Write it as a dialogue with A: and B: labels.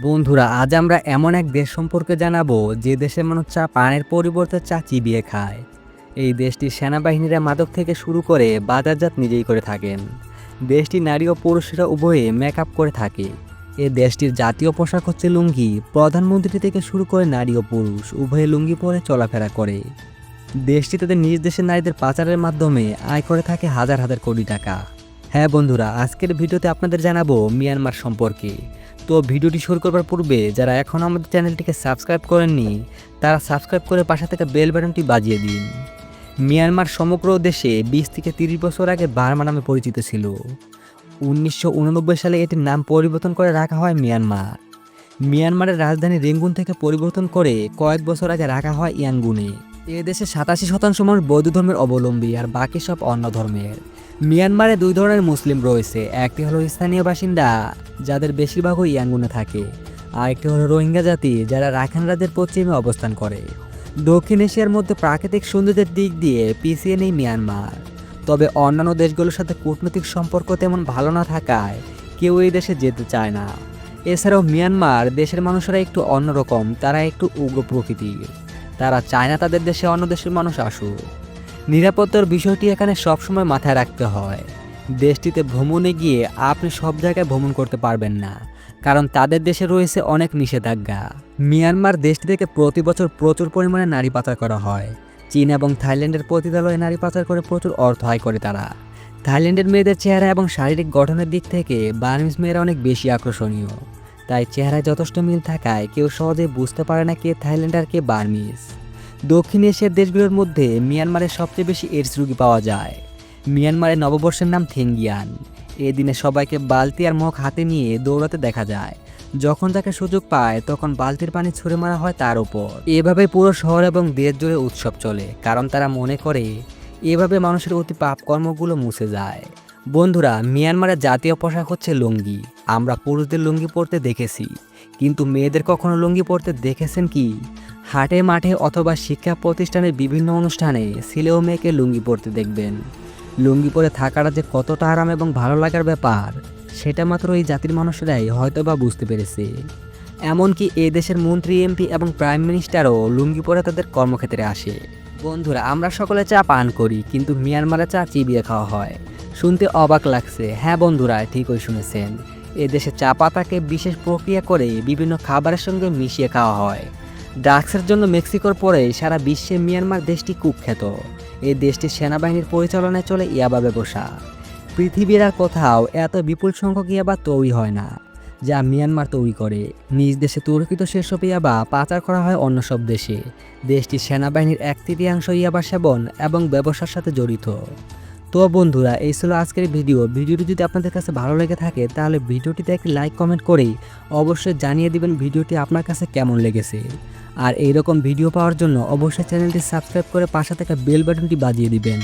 A: বন্ধুরা, আজ আমরা এমন এক দেশ সম্পর্কে জানাব যে দেশের মানুষ চা পানের পরিবর্তে চা চিবিয়ে খায়। এই দেশটির সেনাবাহিনীরা মাদক থেকে শুরু করে বাজারজাত নিজেই করে থাকেন। দেশটি নারী ও পুরুষেরা উভয়ে মেকআপ করে থাকে। এ দেশটির জাতীয় পোশাক হচ্ছে লুঙ্গি। প্রধানমন্ত্রী থেকে শুরু করে নারী ও পুরুষ উভয়ে লুঙ্গি পরে চলাফেরা করে। দেশটি তাদের নিজ দেশের নারীদের পাচারের মাধ্যমে আয় করে থাকে হাজার হাজার কোটি টাকা। হ্যাঁ বন্ধুরা, আজকের ভিডিওতে আপনাদের জানাব মিয়ানমার সম্পর্কে। তো ভিডিওটি শুরু করবার পূর্বে যারা এখনও আমাদের চ্যানেলটিকে সাবস্ক্রাইব করেননি, তারা সাবস্ক্রাইব করে পাশে থেকে বেল বাটনটি বাজিয়ে দিন। মিয়ানমার সমগ্র দেশে বিশ থেকে তিরিশ বছর আগে বার্মা নামে পরিচিত ছিল। উনিশশো উননব্বই সালে এটির নাম পরিবর্তন করে রাখা হয় মিয়ানমার। মিয়ানমারের রাজধানী রেঙ্গুন থেকে পরিবর্তন করে কয়েক বছর আগে রাখা হয় ইয়াঙ্গুনে এ দেশে সাতাশি শতাংশ মানুষ বৌদ্ধ ধর্মের অবলম্বী আর বাকি সব অন্য ধর্মের। মিয়ানমারে দুই ধরনের মুসলিম রয়েছে। একটি হলো স্থানীয় বাসিন্দা, যাদের বেশিরভাগই ইয়াঙ্গুনে থাকে। আর একটি হলো রোহিঙ্গা জাতি, যারা রাখাইন রাজ্যের পশ্চিমে অবস্থান করে। দক্ষিণ এশিয়ার মধ্যে প্রাকৃতিক সৌন্দর্যের দিক দিয়ে পিছিয়ে নেই মিয়ানমার। তবে অন্যান্য দেশগুলোর সাথে কূটনৈতিক সম্পর্ক তেমন ভালো না থাকায় কেউ এই দেশে যেতে চায় না। এছাড়াও মিয়ানমার দেশের মানুষেরা একটু অন্যরকম, তারা একটু উগ্র প্রকৃতির। তারা চায় না তাদের দেশে অন্য দেশের মানুষ আসুক। নিরাপত্তার বিষয়টি এখানে সবসময় মাথায় রাখতে হয়। দেশটিতে ভ্রমণে গিয়ে আপনি সব জায়গায় ভ্রমণ করতে পারবেন না, কারণ তাদের দেশে রয়েছে অনেক নিষেধাজ্ঞা। মিয়ানমার দেশটি থেকে প্রতি বছর প্রচুর পরিমাণে নারী পাচার করা হয়। চীন এবং থাইল্যান্ডের পতিতালয়ে নারী পাচার করে প্রচুর অর্থ আয় করে তারা। থাইল্যান্ডের মেয়েদের চেহারা এবং শারীরিক গঠনের দিক থেকে বার্মিজ মেয়েরা অনেক বেশি আকর্ষণীয়। তাই চেহারায় যথেষ্ট মিল থাকায় কেউ সহজে বুঝতে পারে না কে থাইল্যান্ড আর কে বার্মিজ। দক্ষিণ এশিয়ার দেশগুলোর মধ্যে মিয়ানমারের সবচেয়ে বেশি এইডস রোগী পাওয়া যায়। মিয়ানমারের নববর্ষের নাম থেঙ্গিয়ান। এই দিনে সবাইকে বালতি আর মুখ হাতে নিয়ে দৌড়াতে দেখা যায়। যখন তাকে সুযোগ পায়, তখন বালতির পানি ছুঁড়ে মারা হয় তার উপর এভাবে পুরো শহর এবং দেশ জুড়ে উৎসব চলে, কারণ তারা মনে করে এভাবে মানুষের অতি পাপ কর্মগুলো মুছে যায়। বন্ধুরা, মিয়ানমারের জাতীয় পোশাক হচ্ছে লুঙ্গি। আমরা পুরুষদের লুঙ্গি পরতে দেখেছি। কিন্তু মেয়েদের কখনো লুঙ্গি পরতে দেখেছেন কি? হাটে, মাঠে অথবা শিক্ষা প্রতিষ্ঠানের বিভিন্ন অনুষ্ঠানে ছেলেও মেয়েকে লুঙ্গি পরতে দেখবেন। লুঙ্গি পরে থাকাটা যে কতটা আরাম এবং ভালো লাগার ব্যাপার, সেটা মাত্র এই জাতির মানুষরাই হয়তো বা বুঝতে পেরেছে। এমনকি এ দেশের মন্ত্রী, এমপি এবং প্রাইম মিনিস্টারও লুঙ্গি পরে তাদের কর্মক্ষেত্রে আসে। বন্ধুরা, আমরা সকলে চা পান করি, কিন্তু মিয়ানমারে চা চিবিয়ে খাওয়া হয়। শুনতে অবাক লাগছে। হ্যাঁ বন্ধুরা, ঠিকই শুনেছেন। এ দেশে চা পাতাকে বিশেষ প্রক্রিয়া করে বিভিন্ন খাবারের সঙ্গে মিশিয়ে খাওয়া হয়। ড্রাগসের জন্য মেক্সিকোর পরে সারা বিশ্বে মিয়ানমার দেশটি কুখ্যাত। এই দেশটির সেনাবাহিনীর পরিচালনায় চলে ইয়াবা ব্যবসা। পৃথিবীর আর কোথাও এত বিপুল সংখ্যক ইয়াবা তৈরি হয় না, যা মিয়ানমার তৈরি করে। নিজ দেশে তুর্কিত সেসব ইয়াবা পাচার করা হয় অন্য সব দেশে। দেশটির সেনাবাহিনীর এক তৃতীয়াংশ ইয়াবা সেবন এবং ব্যবসার সাথে জড়িত। তো বন্ধুরা, এই ছিল আজকের ভিডিও। ভিডিওটি যদি আপনাদের কাছে ভালো লেগে থাকে, তাহলে ভিডিওটিতে একটি লাইক কমেন্ট করেই অবশ্যই জানিয়ে দিবেন ভিডিওটি আপনার কাছে কেমন লেগেছে। আর এইরকম ভিডিও পাওয়ার জন্য অবশ্যই চ্যানেলটি সাবস্ক্রাইব করে পাশে থাকা বেল বাটনটি বাজিয়ে দিবেন।